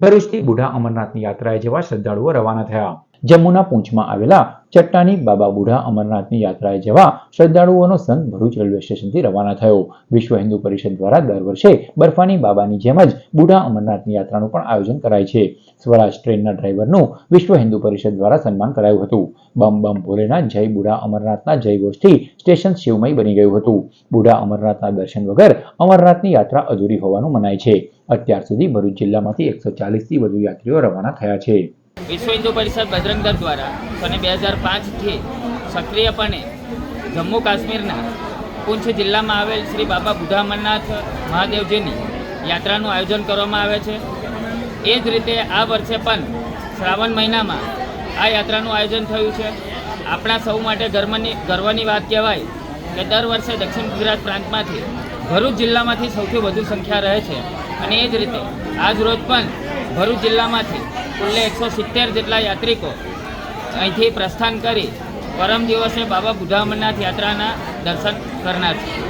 ભરૂચથી બુઢા અમરનાથની યાત્રાએ જવા શ્રદ્ધાળુઓ રવાના થયા. જમ્મુના પૂંછમાં આવેલા ચટ્ટાની બાબા બુઢા અમરનાથની યાત્રાએ જવા શ્રદ્ધાળુઓનો સંઘ ભરૂચ રેલવે સ્ટેશનથી રવાના થયો. વિશ્વ હિન્દુ પરિષદ દ્વારા દર વર્ષે બર્ફાની બાબાની જેમ જ બુઢા અમરનાથની યાત્રાનું પણ આયોજન કરાય છે. સ્વરાજ ટ્રેનના ડ્રાઈવરનું વિશ્વ હિન્દુ પરિષદ દ્વારા સન્માન કરાયું હતું. બમ બમ ભોલેના જય બુઢા અમરનાથના જય ઘોષથી સ્ટેશન શિવમય બની ગયું હતું. બુઢા અમરનાથના દર્શન વગર અમરનાથની યાત્રા અધૂરી હોવાનું મનાય છે. અત્યાર સુધી ભરૂચ જિલ્લામાંથી એકસો ચાલીસથી વધુ યાત્રીઓ રવાના થયા છે. વિશ્વ હિન્દુ પરિષદ બજરંગદળ દ્વારા સને બે હજાર પાંચથી સક્રિયપણે જમ્મુ કાશ્મીરના પૂંછ જિલ્લામાં આવેલ શ્રી બાબા બુઢા અમરનાથ મહાદેવજીની યાત્રાનું આયોજન કરવામાં આવે છે. એ જ રીતે આ વર્ષે પણ શ્રાવણ મહિનામાં આ યાત્રાનું આયોજન થયું છે. આપણા સૌ માટે ગર્વની ગર્વની વાત કહેવાય કે દર વર્ષે દક્ષિણ ગુજરાત પ્રાંતમાંથી ભરૂચ જિલ્લામાંથી સૌથી વધુ સંખ્યા રહે છે. અને એ જ રીતે આજ રોજ પણ ભરૂચ જિલ્લામાંથી કુલ્લે એકસો સિત્તેર જેટલા યાત્રિકો અહીંથી પ્રસ્થાન કરી પરમ દિવસે બાબા બુઢા અમરનાથ યાત્રાના દર્શન કરનાર છે.